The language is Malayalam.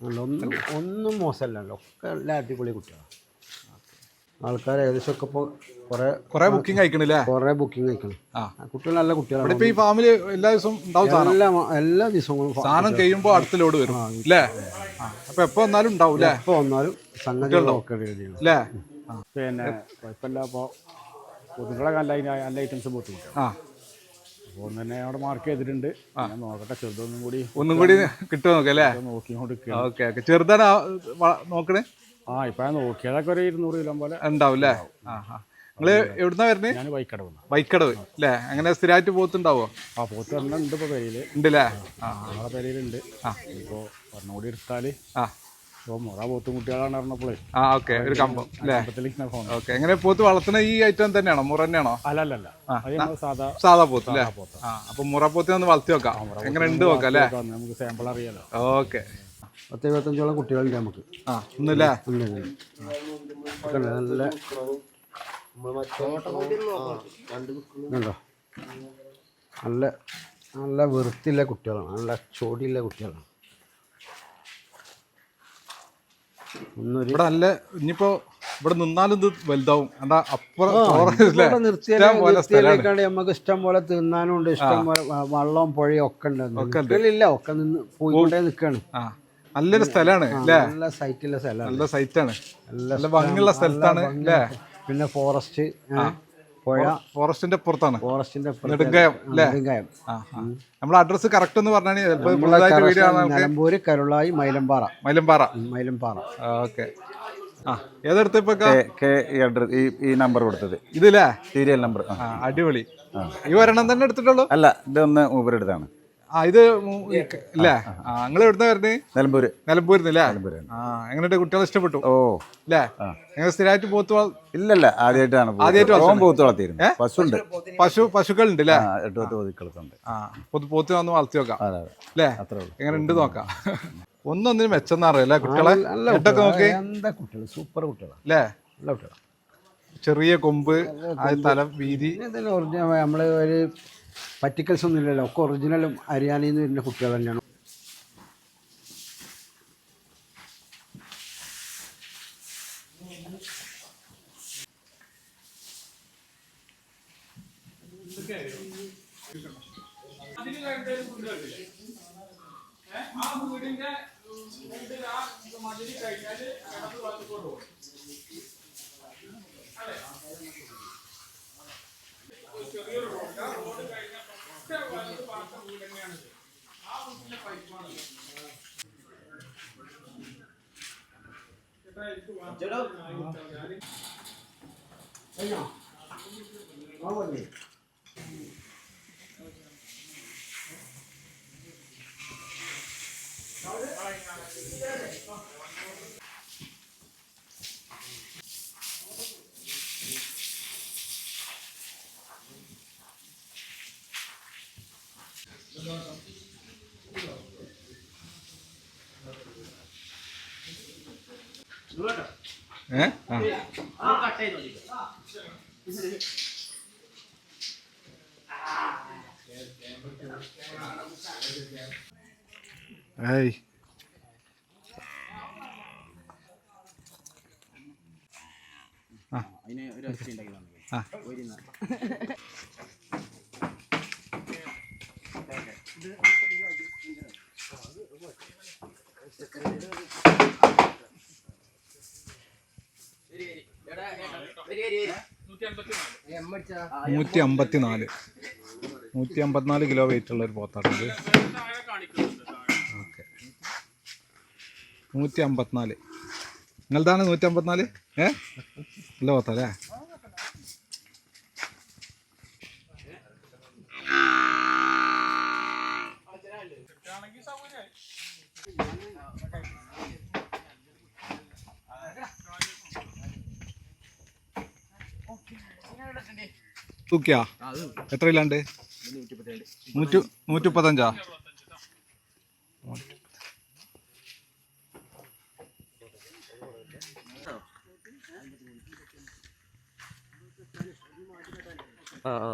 ഒന്നും ഒന്നും മോശമല്ലല്ലോ. ഒക്കെ എല്ലാം അടിപൊളി കുട്ടികളാണ് ആൾക്കാർ ഏകദേശം ഒക്കെ ഇപ്പോൾ കുറേ കുറെ ബുക്കിംഗ് അയക്കണില്ലേ? കുറേ ബുക്കിംഗ് അയക്കണം. ആ. കുട്ടികൾ നല്ല കുട്ടികളാണ് ഇപ്പൊ ഈ ഫാമിൽ എല്ലാ ദിവസവും ഉണ്ടാവും എല്ലാ എല്ലാ ദിവസവും സാധനം കഴിയുമ്പോ അടുത്ത ലോഡ് വരും അല്ലേ അപ്പൊ എപ്പോ വന്നാലും ഉണ്ടാവും അല്ലേ എപ്പോൾ വന്നാലും സംഗതികളൊക്കെ അല്ലേ പിന്നെ കുഴപ്പമില്ല അപ്പോൾ കൊതുകളെ നല്ല ഐറ്റംസ് ബുദ്ധിമുട്ടാണ് ഒന്ന് തന്നെ അവിടെ മാർക്ക് ചെയ്തിട്ടുണ്ട്. ഞാൻ നോക്കട്ടെ ചെറുതൊന്നും കൂടി ഒന്നും കൂടി കിട്ടുമോ നോക്കാം അല്ലേ? നോക്കിക്കൊണ്ട് ഓക്കെ ഓക്കെ. ചെറുതാണ് നോക്കണേ? ആ ഇപ്പൊ നോക്കിയതൊക്കെ ഒരു ഇരുന്നൂറ് കിലോ പോലെ ഉണ്ടാവും അല്ലേ? ആ ആ. നിങ്ങൾ എവിടുന്നാ വരുന്നത് ഞാൻ വൈക്കടവ് വൈക്കടവ് അല്ലേ? അങ്ങനെ സ്ഥിരമായിട്ട് പോത്തുണ്ടാവോ? ആ പോത്ത് തന്നെ ഉണ്ട് ഇപ്പൊ പെരയിൽ ഉണ്ട് അല്ലേ ആ. പെരയിലുണ്ട്. ആ. മുറ പോത്തും കുട്ടികളാണ് പറഞ്ഞപ്പോഴേ ആ ഓക്കെ ഒരു കമ്പം അല്ലേ? ഓക്കെ എങ്ങനെ പോത്ത് വളർത്തുന്ന ഈ ഐറ്റം തന്നെയാണോ? മുറ തന്നെയാണോ? അല്ല അല്ല അല്ല അത് സാധാ സാധാ പോത്ത് അല്ലേ? ആ അപ്പൊ മുറ പോത്ത് ഒന്ന് വളർത്തി നോക്കാം എങ്ങനെ ഉണ്ട് നോക്കാം അല്ലേ? നമുക്ക് സാമ്പിൾ അറിയാലോ. ഓക്കെ. പത്ത് ഇരുപത്തഞ്ചോളം കുട്ടികളുണ്ട് നമുക്ക്? ആ ഒന്നുമില്ലേ നല്ല ഇതുണ്ടോ? നല്ല നല്ല വൃത്തിയുള്ള കുട്ടികളാണ്. നല്ല ചോടിയുള്ള കുട്ടികളാണ്. ഇവിടെ നല്ല ഇനിയിപ്പോ ഇവിടെ നിന്നാലും ഇത് വലുതാവും. എന്താ അപ്പുറം നിർത്തിയാലേക്കാണ്ട് നമുക്ക് ഇഷ്ടം പോലെ തിന്നാനും ഉണ്ട് ഇഷ്ടം പോലെ വള്ളവും പുഴയും ഒക്കെ ഉണ്ട്. ഇല്ല ഒക്കെ നിന്ന് പോയിക്കൊണ്ടേ നിൽക്കാണ് നല്ലൊരു സ്ഥലമാണ് നല്ല സൈറ്റുള്ള സ്ഥലമാണ്. നല്ല സൈറ്റാണ്. നല്ല ഭംഗിയുള്ള സ്ഥലത്താണ് പിന്നെ ഫോറസ്റ്റ് പുഴ. ഫോറസ്റ്റിന്റെ പുറത്താണ്. ഫോറസ്റ്റിന്റെ നെടുങ്കയം നെടുങ്കായം. ആ. അഡ്രസ്സ് കറക്റ്റ് എന്ന് പറഞ്ഞാൽ നിലമ്പൂര് കരുളായി മൈലമ്പാറ. മൈലമ്പാറ. മൈലമ്പാറ. ഓക്കെ. ആ ഏതെടുത്ത് ഇപ്പൊ കെ- കെ ഈ നമ്പർ കൊടുത്തത്. ഇതില്ലേ സീരിയൽ നമ്പർ അടിപൊളി. ഈ ഒരെണ്ണം തന്നെ എടുത്തിട്ടുള്ളൂ? അല്ല ഇതൊന്ന് ഊബറെടുത്താണ് ആ ഇത് അല്ലേ നിങ്ങൾ എവിടുന്ന വരുന്നത് നിലമ്പൂര്. നിലമ്പൂര് ആ എങ്ങനെയുണ്ട്? കുട്ടികൾ ഇഷ്ടപ്പെട്ടു? ഓ. അല്ലേ നിങ്ങൾ സ്ഥിരമായിട്ട് പോത്ത് വള- ഇല്ലല്ല ആദ്യമായിട്ടാണ് ആദ്യമായിട്ട് പോത്ത് വളർത്തിയിരുന്നു പശുണ്ട്. പശു പശുക്കൾ ഉണ്ട് അല്ലേ ആ എട്ട് പത്ത് പതിക്കളത്തുണ്ട് ആ പൊത്ത് പോത്ത് വന്ന് വളർത്തി നോക്കാം അല്ലേ അത്രേ ഉള്ളൂ. എങ്ങനെ ഉണ്ട് നോക്കാം. ഒന്നൊന്നിനും മെച്ചം അറിയാം കുട്ടികളെ? നല്ല നോക്കി. എന്താ കുട്ടികൾ സൂപ്പർ കുട്ടികളാണ് അല്ലേ നല്ല കുട്ടികളാണ് ചെറിയ കൊമ്പ് ആ തല വീതി. നമ്മൾ ഒരു പറ്റിക്കൽസ് ഒന്നും ഇല്ലല്ലോ ഒക്കെ ഒറിജിനലും ഹരിയാനയിൽ നിന്ന് വരുന്ന കുട്ടികൾ തന്നെയാണ്. 저런 아니야 아버님 ഏ? ആ. ഏയ്. ആ. ആ. നൂറ്റി അമ്പത്തിനാല് നൂറ്റി അമ്പത്തിനാല് കിലോ വെയിറ്റ് ഉള്ള ഒരു ഇത്. ഓക്കെ. നൂറ്റി അമ്പത്തിനാല് നിങ്ങളതാണ് നൂറ്റി അമ്പത്തിനാല് ഏ? നല്ല പോത്തല്ലേ? തൂക്കിയാ? എത്ര ഇല്ലാണ്ട് നൂറ്റി നൂറ്റി മുപ്പത്തഞ്ചാ ആ ആ.